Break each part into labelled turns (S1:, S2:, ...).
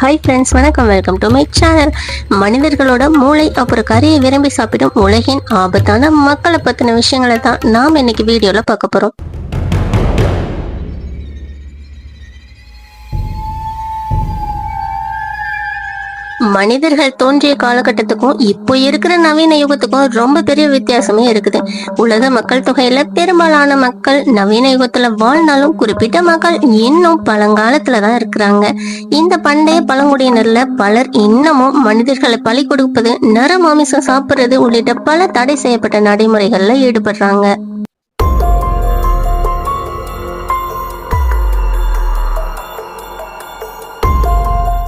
S1: Hi friends வணக்கம். Welcome to my channel மனிதர்களோட மூளை அப்புறம் கறியை விரும்பி சாப்பிடும் உலகின் ஆபத்தான மக்களை பற்றின விஷயங்களை தான் நாம் இன்னைக்கு வீடியோவில் பார்க்க போகிறோம் மனிதர்கள் தோன்றிய காலகட்டத்துக்கும் இப்போ இருக்கிற நவீன யுகத்துக்கும் ரொம்ப பெரிய வித்தியாசமே இருக்குது. உலக மக்கள் தொகையில பெரும்பாலான மக்கள் நவீன யுகத்துல வாழ்ந்தாலும் குறிப்பிட்ட மக்கள் இன்னும் பழங்காலத்துல தான் இருக்கிறாங்க. இந்த பண்டைய பழங்குடியினர்ல பலர் இன்னமும் மனிதர்களை பலி கொடுப்பது நர மாமிசம் சாப்பிடுறது உள்ளிட்ட பல தடை செய்யப்பட்ட நடைமுறைகள்ல ஈடுபடுறாங்க.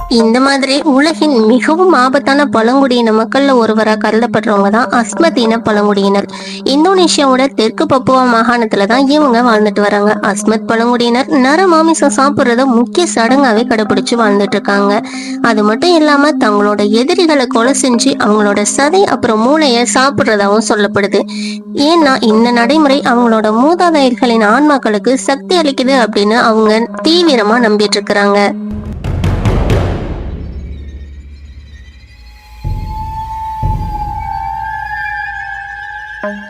S1: இந்த மாதிரி உலகின் மிகவும் ஆபத்தான பழங்குடியின மக்கள்ல ஒருவராக கருதப்படுறவங்க தான் அஸ்மத் இன பழங்குடியினர். இந்தோனேஷியாவோட தெற்கு பப்புவா மாகாணத்துல தான் இவங்க வாழ்ந்துட்டு வராங்க. அஸ்மத் பழங்குடியினர் நர மாமிசம் சாப்பிடுறத முக்கிய சடங்காவே கடைபிடிச்சு வாழ்ந்துட்டு இருக்காங்க அது மட்டும் இல்லாம தங்களோட எதிரிகளை கொலை செஞ்சு அவங்களோட சதை அப்புறம் மூளைய சாப்பிடுறதாவும் சொல்லப்படுது. ஏன்னா இந்த நடைமுறை அவங்களோட மூதாதையர்களின் ஆன்மாக்களுக்கு சக்தி அளிக்குது அப்படின்னு அவங்க தீவிரமா நம்பிட்டு இருக்கிறாங்க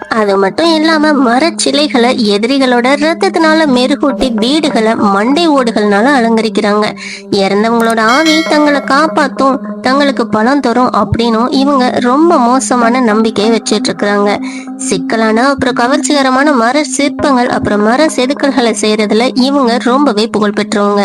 S1: அது மட்டும் இல்லாம மரச்சிலைகளை எதிரிகளோட ரத்தத்தினால மெருகூட்டி வீடுகளை மண்டை ஓடுகள்னால அலங்கரிக்கிறாங்க. இறந்தவங்களோட ஆவி தங்களை காப்பாத்தும் தங்களுக்கு பலம் தரும் அப்படின்னும் இவங்க ரொம்ப மோசமான நம்பிக்கையை வச்சிட்டு இருக்கிறாங்க சிக்கலான அப்புறம் கவர்ச்சிகரமான மர சிற்பங்கள் அப்புறம் மர செதுக்கல்களை செய்யறதுல இவங்க ரொம்பவே புகழ் பெற்றவங்க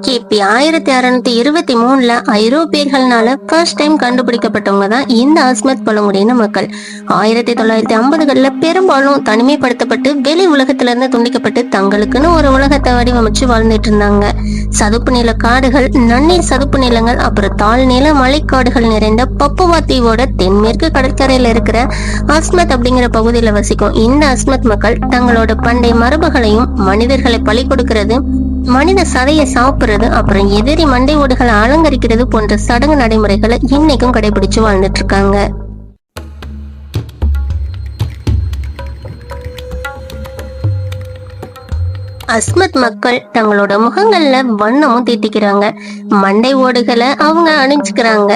S1: கிபி ஆயிரத்தி அறுநூத்தி இருபத்தி மூணுல ஐரோப்பியர்கள்னால ஃபர்ஸ்ட் டைம் கண்டுபிடிக்கப்பட்டவங்க தான் இந்த அஸ்மத் பழங்குடியின மக்கள். ஆயிரத்தி தொள்ளாயிரத்தி ஐம்பதுகளில் பெரும்பாலும் தனிமைப்படுத்தப்பட்டு வெளி உலகத்துல இருந்து துண்டிக்கப்பட்டு தங்களுக்குன்னு ஒரு உலகத்தை வடிவமைச்சு வாழ்ந்துட்டு இருந்தாங்க. சதுப்பு நில காடுகள் நன்னீர் சதுப்பு நிலங்கள் அப்புறம் தாழ்நில மலைக்காடுகள் நிறைந்த பப்புவா தீவோட தென்மேற்கு கடற்கரையில இருக்கிற அஸ்மத் அப்படிங்கிற பகுதியில வசிக்கும் இந்த அஸ்மத் மக்கள் தங்களோட பண்டைய மரபுகளையும் மனிதர்களை பலி கொடுக்கிறது மனித சதையை சாப்பிடுறது அப்புறம் எதிரி மண்டை ஓடுகளை அலங்கரிக்கிறது போன்ற சடங்கு நடைமுறைகளை இன்னைக்கும் கடைபிடிச்சு வாழ்ந்துட்டு இருக்காங்க அஸ்மத் மக்கள் தங்களோட முகங்கள்ல வண்ணமும் தீட்டிக்கிறாங்க. மண்டை ஓடுகளை அவங்க அணிஞ்சுக்கிறாங்க.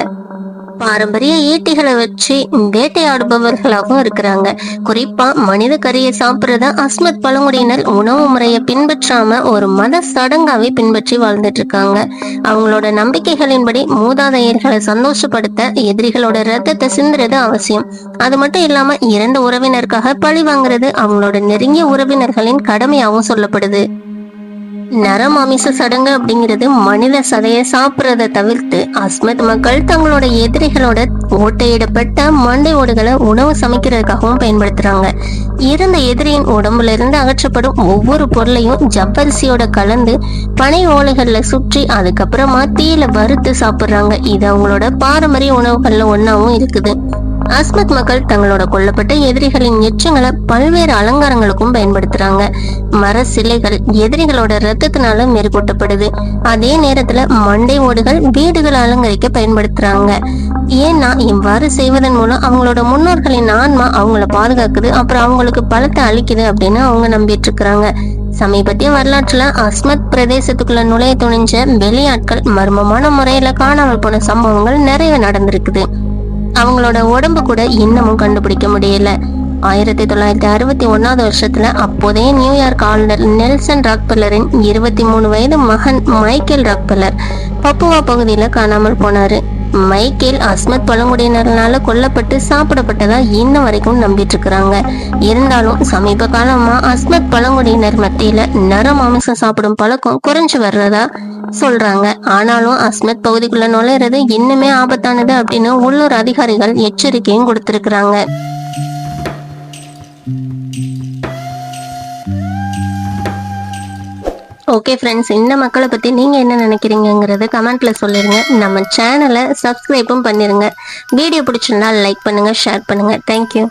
S1: பாரம்பரிய ஈட்டிகளை வச்சு வேட்டையாடுபவர்களாகவும் இருக்கிறாங்க. குறிப்பா மனித கறியை சாப்பிடுறத அஸ்மத் பழங்குடியினர் உணவு முறையை பின்பற்றாம ஒரு மத சடங்காவே பின்பற்றி வாழ்ந்துட்டு இருக்காங்க அவங்களோட நம்பிக்கைகளின்படி மூதாதையர்களை சந்தோஷப்படுத்த எதிரிகளோட ரத்தத்தை சிந்துறது அவசியம். அது மட்டும் இல்லாம இறந்த உறவினருக்காக பழி வாங்குறது அவங்களோட நெருங்கிய உறவினர்களின் கடமையாகவும் சொல்லப்படுது. நரம் அமிச சடங்கு அப்படிங்கிறது மனித சதையை சாப்பிட்றத தவிர்த்து அஸ்மத் மக்கள் தங்களோட எதிரிகளோட ஓட்டையிடப்பட்ட மண்டை ஓடுகளை உணவு சமைக்கிறதுக்காகவும் பயன்படுத்துறாங்க. இறந்த எதிரியின் உடம்புல இருந்து அகற்றப்படும் ஒவ்வொரு பொருளையும் ஜவ்வரிசியோட கலந்து பனை ஓலைகள்ல சுற்றி அதுக்கப்புறமா தீயில வறுத்து சாப்பிடுறாங்க. இது அவங்களோட பாரம்பரிய உணவுகள்ல ஒன்னாவும் இருக்குது. அஸ்மத் மக்கள் தங்களோட கொல்லப்பட்ட எதிரிகளின் எச்சங்களை பல்வேறு அலங்காரங்களுக்கும் பயன்படுத்துறாங்க. மர சிலைகள் எதிரிகளோட ரத்தத்தினால மேற்கூட்டப்படுது. அதே நேரத்துல மண்டை ஓடுகள் வீடுகளை அலங்கரிக்க பயன்படுத்துறாங்க. ஏன்னா இவ்வாறு செய்வதன் மூலம் அவங்களோட முன்னோர்களின் ஆன்மா அவங்கள பாதுகாக்குது அப்புறம் அவங்களுக்கு பலத்தை அளிக்குது அப்படின்னு அவங்க நம்பிட்டு இருக்கிறாங்க சமீபத்திய வரலாற்றுல அஸ்மத் பிரதேசத்துக்குள்ள நுழைய துணிஞ்ச வெளியாட்கள் மர்மமான முறையில காணாமல் போன சம்பவங்கள் நிறைய நடந்திருக்குது. அவங்களோட உடம்பு கூட இன்னமும் கண்டுபிடிக்க முடியல. ஆயிரத்தி தொள்ளாயிரத்தி அறுபத்தி ஒன்னாவது வருஷத்துல அப்போதைய நியூயார்க் ஆளுநர் நெல்சன் ராக்பெல்லரின் இருபத்தி மூணு வயது மகன் மைக்கேல் ராக்பெல்லர் பப்புவா பகுதியில காணாமல் போனாரு. மைக்கேல் அஸ்மத் பழங்குடியினர்னால கொல்லப்பட்டு சாப்பிடப்பட்டதா இன்ன வரைக்கும் நம்பிட்டு இருக்கிறாங்க இருந்தாலும் சமீப காலமா அஸ்மத் பழங்குடியினர் மத்தியில நர மாமிசம் சாப்பிடும் பழக்கம் குறைஞ்சு வர்றதா சொல்றாங்க. ஆனாலும் அஸ்மத் பகுதிக்குள்ள நுழையிறது இன்னுமே ஆபத்தானது அப்படின்னு உள்ளூர் அதிகாரிகள் எச்சரிக்கையும் கொடுத்திருக்கிறாங்க. ஓகே ஃப்ரெண்ட்ஸ் இந்த மக்களை பற்றி நீங்கள் என்ன நினைக்கிறீங்கங்கிறத கமெண்ட்டில் சொல்லிடுங்க நம்ம சேனலை சப்ஸ்கிரைப்பும் பண்ணிடுங்க வீடியோ பிடிச்சிருந்தா லைக் பண்ணுங்கள் ஷேர் பண்ணுங்கள் தேங்க்யூ